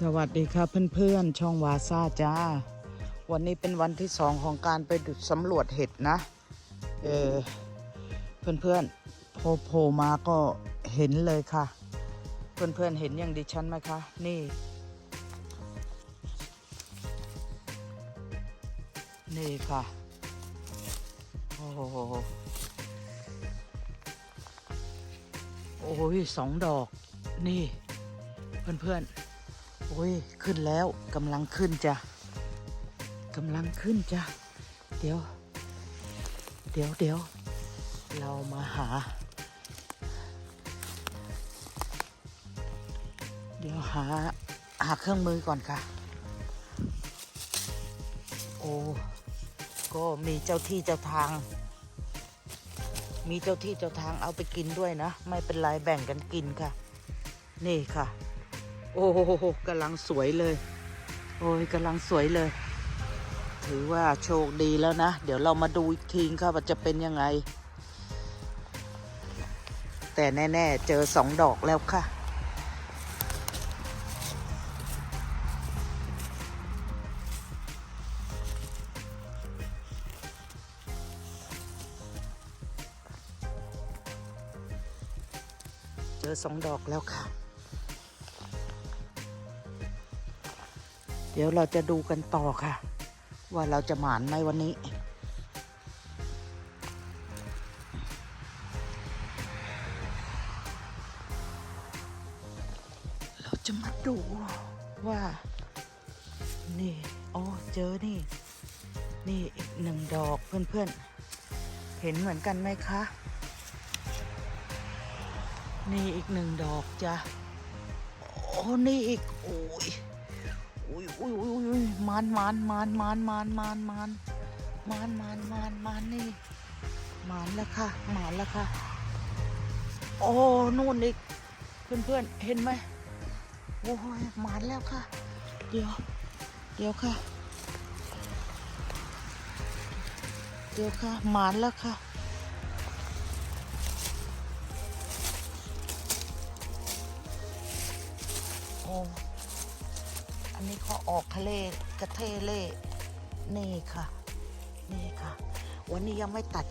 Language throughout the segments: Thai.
สวัสดีครับเพื่อนๆ ช่องวาซาจ้า วันนี้เป็นวันที่สองของการไปดุสำรวจเห็ดนะ เออเพื่อนๆโผล่โผล่มาก็เห็นเลยค่ะ เพื่อนๆเห็นอย่างดิฉันไหมคะ นี่ นี่ค่ะ โอ้โหโอ้ยสองดอก นี่ เพื่อนๆ โอ้ย ขึ้นแล้วกำลังขึ้นจ้ะกำลังขึ้นจ้ะ เดี๋ยว เดี๋ยวเดี๋ยวเรามาหา เดี๋ยวหา หาเครื่องมือก่อนค่ะ โอ้ ก็มีเจ้าที่เจ้าทาง มีเจ้าที่เจ้าทางเอาไปกินด้วยนะ ไม่เป็นไรแบ่งกันกินค่ะ นี่ค่ะ โอ้โหกำลังสวยเลย โอ้ยกำลังสวยเลย ถือว่าโชคดีแล้วนะ เดี๋ยวเรามาดูอีกทีค่ะว่าจะเป็นยังไง แต่แน่ๆ เจอสองดอกแล้วค่ะเจอสองดอกแล้วค่ะ เดี๋ยวเราจะดูกันต่อค่ะ ว่าเราจะหมานไหมวันนี้ เราจะมาดูว่า นี่อ๋อเจอนี่ นี่อีกหนึ่งดอกเพื่อนๆ เห็นเหมือนกันไหมคะ นี่อีกหนึ่งดอกจ้ะโอ้นี่อีก โอ้ยอุ้ยอุ้ยอุ้ยอุ้ย มันมันมันมันมันมันมันมันมันมันมันนี่มันแล้วค่ะมันแล้วค่ะ โอ้นู่นอีกเพื่อนเพื่อนเห็นไหมโอ้ยมันแล้วค่ะ เดี๋ยว เดี๋ยวค่ะ เดี๋ยวค่ะมันแล้วค่ะ เขาออกทะเลกระเทเล่นี่ค่ะ นี่ค่ะ วันนี้ยังไม่ตัด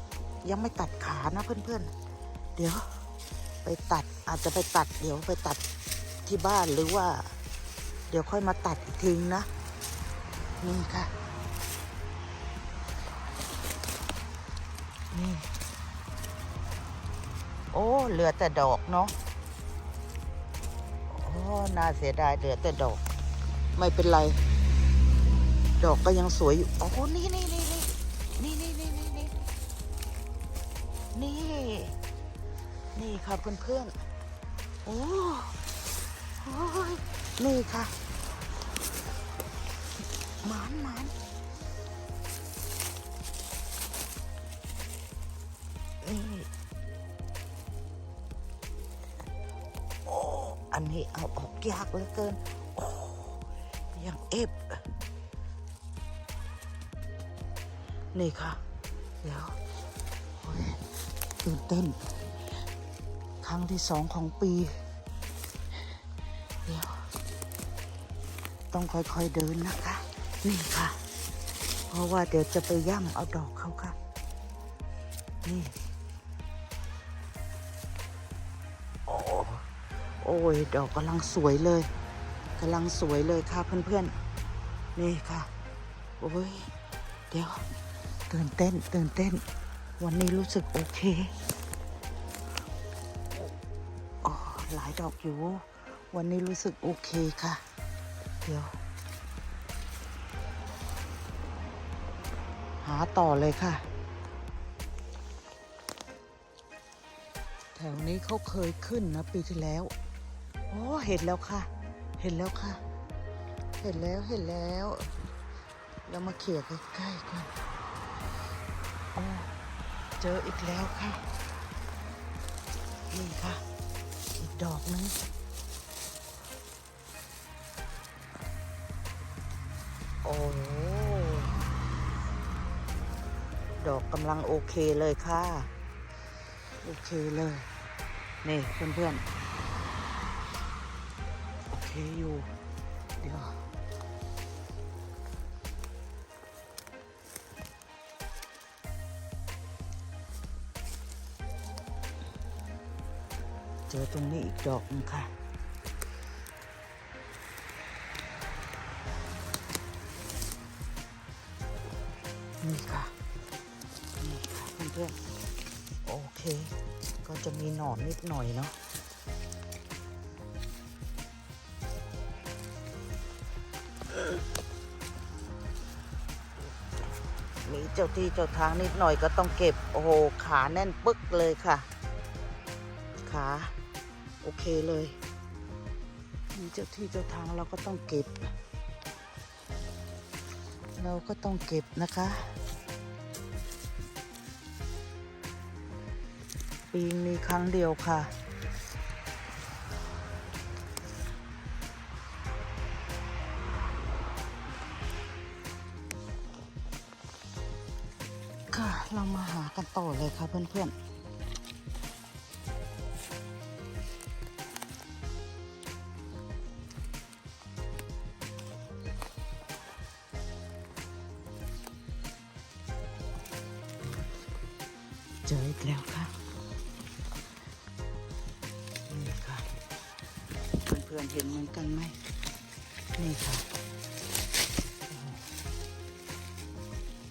ยังไม่ตัดขานะเพื่อนๆ เดี๋ยว ไปตัดอาจจะไปตัด เดี๋ยวไปตัดที่บ้านหรือว่า เดี๋ยวค่อยมาตัดอีกทีนะ นี่ค่ะ นี่ โอ้เหลือแต่ดอกเนาะโอ้น่าเสียดายเหลือแต่ดอก ไม่เป็นไร ดอกก็ยังสวยอยู่โอ้โหนี่นี่นี่นี่นี่นี่นี่นี่นี่นี่นี่ค่ะเพื่อนเพื่อนๆโอ้โอ้ยนี่ค่ะหมานหมานนี่โอ้อันนี้เอาออกยากเหลือเกิน โอ้ยังเอฟนี่ค่ะ เดี๋ยวตื่นเต้น ครั้งที่สองของปี เดี๋ยว ต้องค่อยๆเดินนะคะ นี่ค่ะ เพราะว่าเดี๋ยวจะไปย่ำเอาดอกเขาค่ะ นี่ โอ้โอ้ย ดอกกำลังสวยเลยกำลังสวยเลยค่ะเพื่อนๆ นี่ค่ะ โอ้ย เดี๋ยว ตื่นเต้น ตื่นเต้น วันนี้รู้สึกโอเคโอ้หลายดอกอยู่ วันนี้รู้สึกโอเคค่ะ เดี๋ยว หาต่อเลยค่ะ แถวนี้เขาเคยขึ้นนะปีที่แล้ว โอ้ เห็นแล้วค่ะ เห็นแล้วค่ะ เห็นแล้วเห็นแล้ว เรามาเขี่ยใกล้ๆก่อนโอ้เจออีกแล้วค่ะ นี่ค่ะ อีกดอกนึงโอ้ดอกกำลังโอเคเลยค่ะ โอเคเลย นี่เพื่อนๆ โอเคอยู่ เดี๋ยว จอตรงนี้อีกดอกนึงค่ะนี่ค่ะนี่ค่ะเพื่อนโอเค ก็จะมีหนอนนิดหน่อยเนาะมีเจ้าที่เจ้าทางนิดหน่อยก็ต้องเก็บ โอ้โห ขาแน่นปึ๊กเลยค่ะ ขา โอเคเลยมีเจ้าที่เจ้าทางเราก็ต้องเก็บ เราก็ต้องเก็บนะคะ ปีงมีครั้งเดียวค่ะค่ะ เรามาหากันต่อเลยค่ะเพื่อนๆ อนเห็นเหมือนกันไหมนี่ค่ะ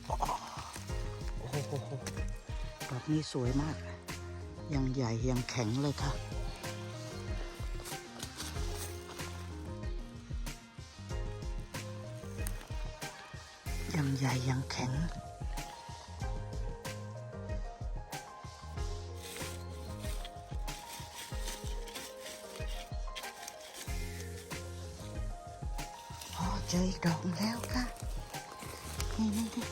โอ้โหดอกนี้สวยมาก ยังใหญ่ยังแข็งเลยค่ะยังใหญ่ยังแข็ง เจออีกดอกหนึ่งแล้วค่ะ นี่นี่นี่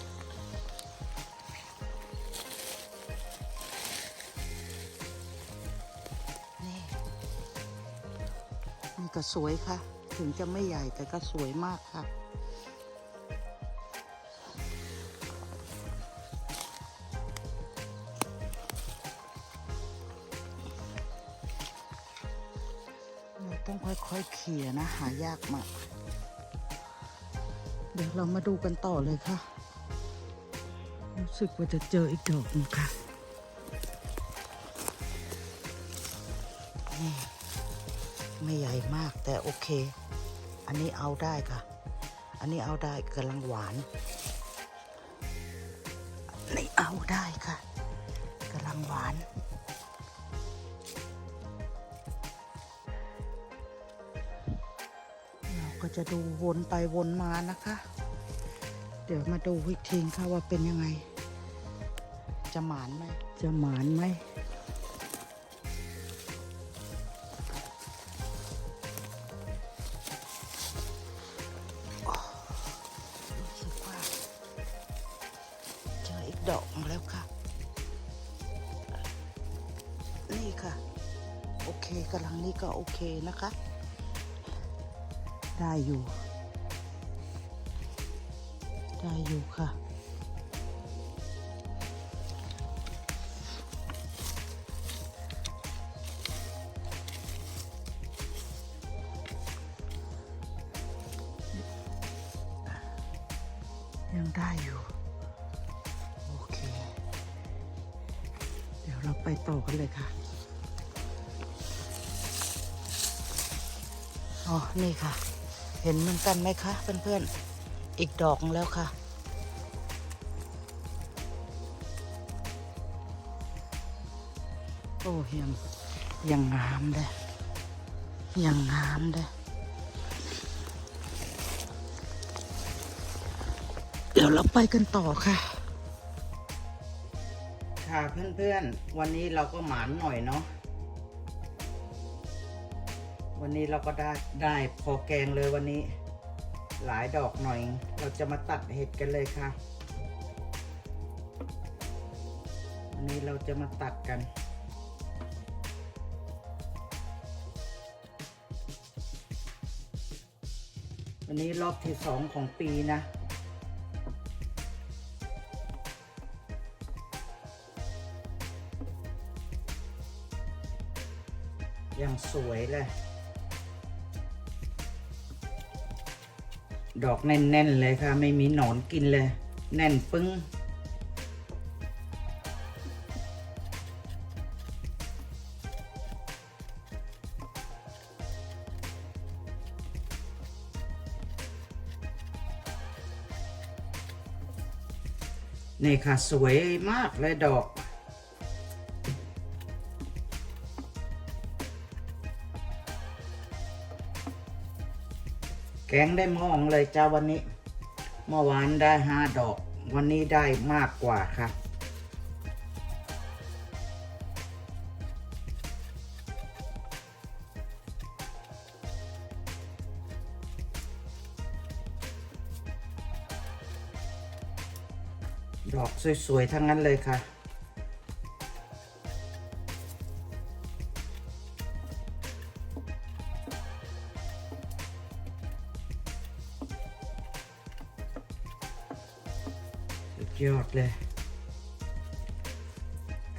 นี่ก็สวยค่ะ ถึงจะไม่ใหญ่แต่ก็สวยมากค่ะต้องค่อยๆเขี่ยนะ หายากมาก ดี๋ยวเรามาดูกันต่อเลยค่ะ รู้สึกว่าจะเจออีกดอกนึงค่ะนี่ไม่ใหญ่มากแต่โอเค อันนี้เอาได้ค่ะ อันนี้เอาได้กำลังหวานอันนี้เอาได้ค่ะกำลังหวาน จะดูวนไปวนมานะคะ เดี๋ยวมาดูวิธีค่ะว่าเป็นยังไง จะหมานไหม จะหมานไหมรู้สึกว่าเจออีกดอกมาแล้วค่ะ นี่ค่ะ โอเคกำลังนี้ก็โอเคนะคะ ได้อยู่ ได้อยู่ค่ะ ยังได้อยู่ โอเค เดี๋ยวเราไปต่อกันเลยค่ะอ๋อ นี่ค่ะ เห็นเหมือนกันไหมคะเพื่อนๆ อีกดอกแล้วค่ะ โอ้ยังยังงามเลยยังงามเลยเดี๋ยวเราไปกันต่อค่ะ ค่ะเพื่อนๆ วันนี้เราก็หมานหน่อยเนาะ วันนี้เราก็ได้ได้พอแกงเลยวันนี้ หลายดอกหน่อย เราจะมาตัดเห็ดกันเลยค่ะ วันนี้เราจะมาตัดกันวันนี้รอบที่สองของปีนะ ยังสวยเลย ดอกแน่น ๆ เลยค่ะ ไม่มีหนอนกินเลย แน่นปึ้ง นี่ค่ะ สวยมากเลยดอก แกงได้มองเลยจ้าวันนี้ เมื่อวานได้ห้าดอก วันนี้ได้มากกว่าค่ะ ดอกสวยๆ ทั้งนั้นเลยค่ะ ยอดเลย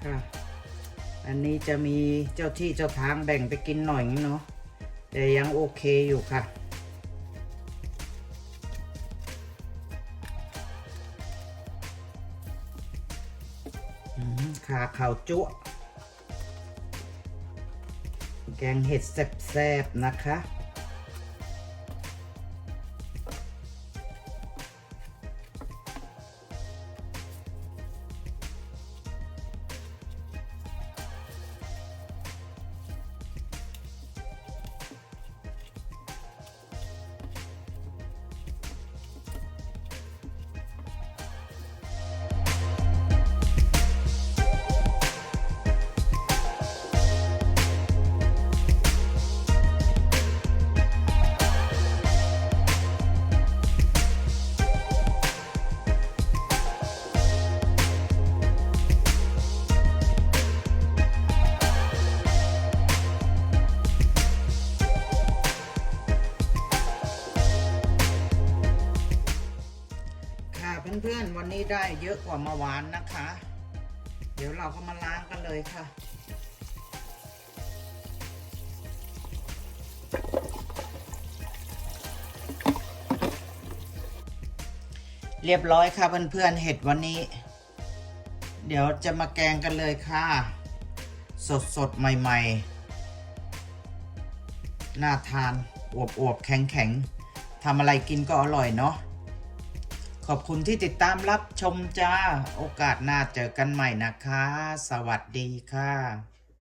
ค่ะ อันนี้จะมีเจ้าที่เจ้าทางแบ่งไปกินหน่อยเนาะแต่ยังโอเคอยู่ค่ะ ขาขาวจุ๊แกงเห็ดแซ่บๆนะคะ นี้ได้เยอะกว่าเมื่อวานนะคะ เดี๋ยวเราก็มาล้างกันเลยค่ะ เรียบร้อยค่ะเพื่อนๆเห็ดวันนี้ เดี๋ยวจะมาแกงกันเลยค่ะ สดๆใหม่ๆ น่าทานอวบๆ แข็งๆทำอะไรกินก็อร่อยเนาะ อบคุณที่ติดตามรับชมจ้า โอกาสหน้าเจอกันใหม่นะคะ สวัสดีค่ะ